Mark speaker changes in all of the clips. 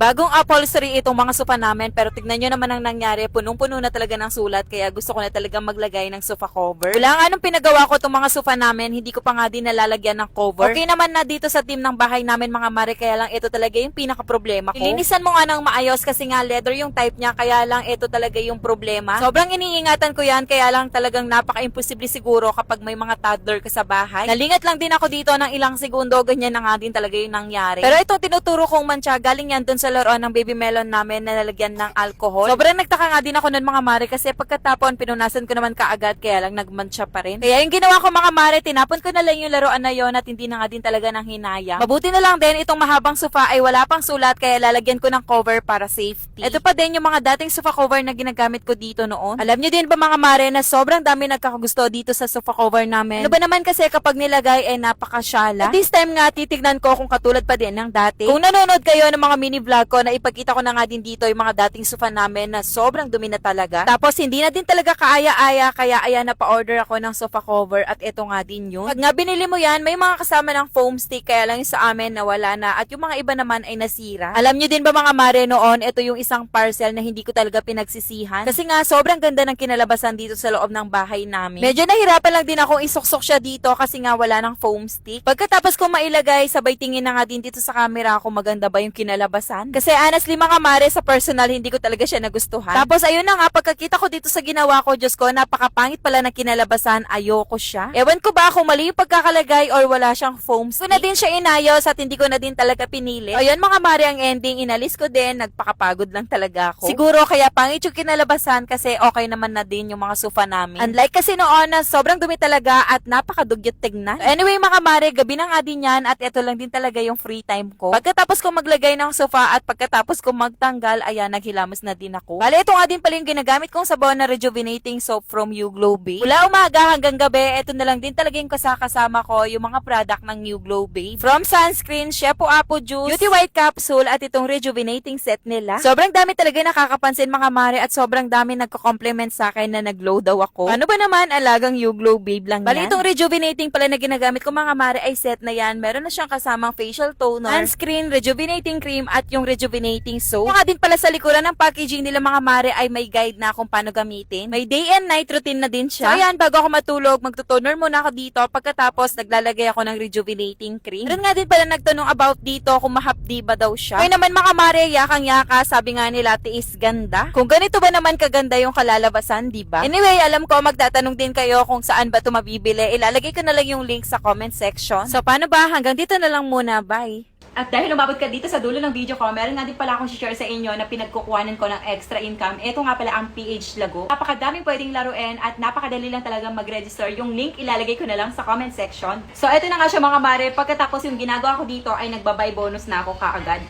Speaker 1: Bagong upholstery itong mga sofa namin pero tignan nyo naman ang nangyari. Punong-puno na talaga ng sulat kaya gusto ko na talaga maglagay ng sofa cover. Wala nga nung pinagawa ko itong mga sofa namin, hindi ko pa nga din nalalagyan ng cover. Okay naman na dito sa team ng bahay namin mga mare kaya lang ito talaga yung pinaka-problema ko. Ilinisan mo nga ng maayos kasi nga leather yung type niya kaya lang ito talaga yung problema. Sobrang iniingatan ko yan kaya lang talagang napaka-imposible siguro kapag may mga toddler ka sa bahay. Nalingat lang din ako dito ng ilang segundo, ganyan na nga din talaga yung nangyari. Pero itong tinuturo kong mancha, galing yan dun sa laruan ng baby melon namin na nalagyan ng alcohol. Sobrang nagtaka nga din ako nun mga mare kasi pagkatapon pinunasan ko naman kaagad kaya lang nagmancha pa rin. Kaya yung ginawa ko mga mare, tinapon ko na lang yung laruan na yon at hindi na nga din talaga ng hinaya. Mabuti na lang din itong mahabang sofa ay wala pang sulat kaya lalagyan ko ng cover para safety. Ito pa din yung mga dating sofa cover na ginagamit ko dito noon. Alam nyo din ba mga mare na sobrang dami nagkakagusto dito sa sofa cover namin. Ano ba naman kasi kapag nilagay ay napakasyala. At this time nga titignan ko kung katulad pa din ng dati. Kung nanonood kayo ng mga mini vlog ko na ipakita ko na nga din dito yung mga dating sofa namin na sobrang dumi na talaga. Tapos hindi na din talaga kaaya-aya kaya ayan na pa-order ako ng sofa cover at ito nga din yun. Pag nga binili mo yan, may mga kasama ng foam stick kaya lang sa amin nawala na at yung mga iba naman ay nasira. Alam nyo din ba mga mare noon, ito yung isang parcel na hindi ko talaga pinagsisihan. Kasi nga sobrang ganda ng kinalabasan dito sa loob ng bahay namin. Medyo nahirapan lang din akong isuksok siya dito kasi nga wala ng foam stick. Pagkatapos ko mailagay, sabay tingin na nga din dito sa camera kung maganda ba yung kinalabasan. Kasi honestly mga mare, sa personal, hindi ko talaga siya nagustuhan. Tapos ayun na nga, pagkakita ko dito sa ginawa ko, Diyos ko, napakapangit pala ng kinalabasan, ayoko siya. Ewan ko ba kung mali yung pagkakalagay or wala siyang foam stick. Ko na din siya inayos at hindi ko na din talaga pinili. Ayun mga mare, ang ending, inalis ko din, nagpakapagod lang talaga ako. Siguro kaya pangit yung kinalabasan kasi okay naman na din yung mga sofa namin. Unlike kasi noon na sobrang dumi talaga at napakadugyot tignan. Anyway mga mare, gabi na nga din yan at ito lang din talaga yung free time ko. Pagkatapos ko maglagay ng sofa at pagkatapos ko magtanggal, ayan, naghilamos na din ako. Bale, ito nga din pala yung ginagamit kong sabon na rejuvenating soap from You Glow Babe. Mula umaga hanggang gabi, ito na lang din talaga yung kasakasama ko, yung mga product ng New Glow Babe. From sunscreen, shampoo apple juice, beauty white capsule, at itong rejuvenating set nila. Sobrang dami talaga nakakapansin mga mare at sobrang dami nagko-compliment sa akin na nag-glow daw ako. Ano ba naman, alagang You Glow Babe lang Bali,
Speaker 2: yan.
Speaker 1: itong rejuvenating pala na ginagamit ko mga mare ay set na yan. Meron na siyang kasamang facial toner, sunscreen, rejuvenating cream, at yung rejuvenating soap. Yung nga din pala sa likuran ng packaging nila mga mare ay may guide na kung paano gamitin. May day and night routine na din siya. So ayan, bago ako matulog, magtutoner muna ako dito. Pagkatapos, naglalagay ako ng rejuvenating cream. Meron nga din pala nagtanong about dito kung mahapdi ba daw siya. Kaya naman mga mare, yakang yaka, sabi nga nila, tiis ganda. Kung ganito ba naman kaganda yung kalalabasan, di ba? Anyway, alam ko, magtatanong din kayo kung saan ba ito mabibili. Ilalagay ko na lang yung link sa comment section. So, paano ba? Hanggang dito na lang muna. Bye!
Speaker 2: At dahil umabot ka dito sa dulo ng video ko, meron nga din pala akong share sa inyo na pinagkukuhanan ko ng extra income. Ito nga pala ang PH Lago. Napakadaming pwedeng laruin at napakadali lang talaga mag-register. Yung link ilalagay ko na lang sa comment section. So ito na nga siya mga mare. Pagkatapos yung ginagawa ko dito ay nagbabay bonus na ako kaagad.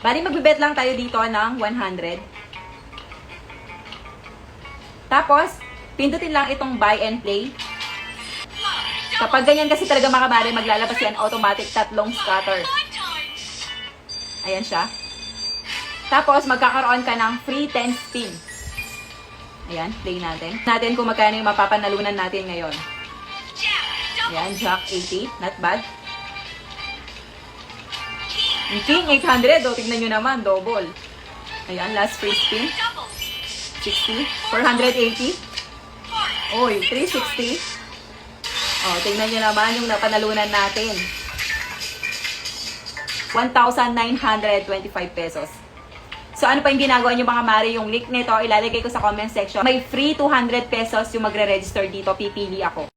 Speaker 2: Bali magbibet lang tayo dito ng 100. Tapos, pindutin lang itong buy and play. Kapag ganyan kasi talaga mga mare, maglalabas yan automatic tatlong scatter. Ayan siya. Tapos, magkakaroon ka ng free 10 spin. Ayan, play natin. Natin kung magkano yung mapapanalunan natin ngayon. Ayan, Jack 80. Not bad. King 800. O, tignan nyo naman. Double. Ayan, last free spin. 60. 480. Oy, 360. Oh, tingnan nyo naman yung napanalunan natin. 1,925 pesos. So, ano pa yung ginagawa nyo mga mare? Yung link nito, ilalagay ko sa comment section. May free 200 pesos yung magre-register dito. Pipili ako.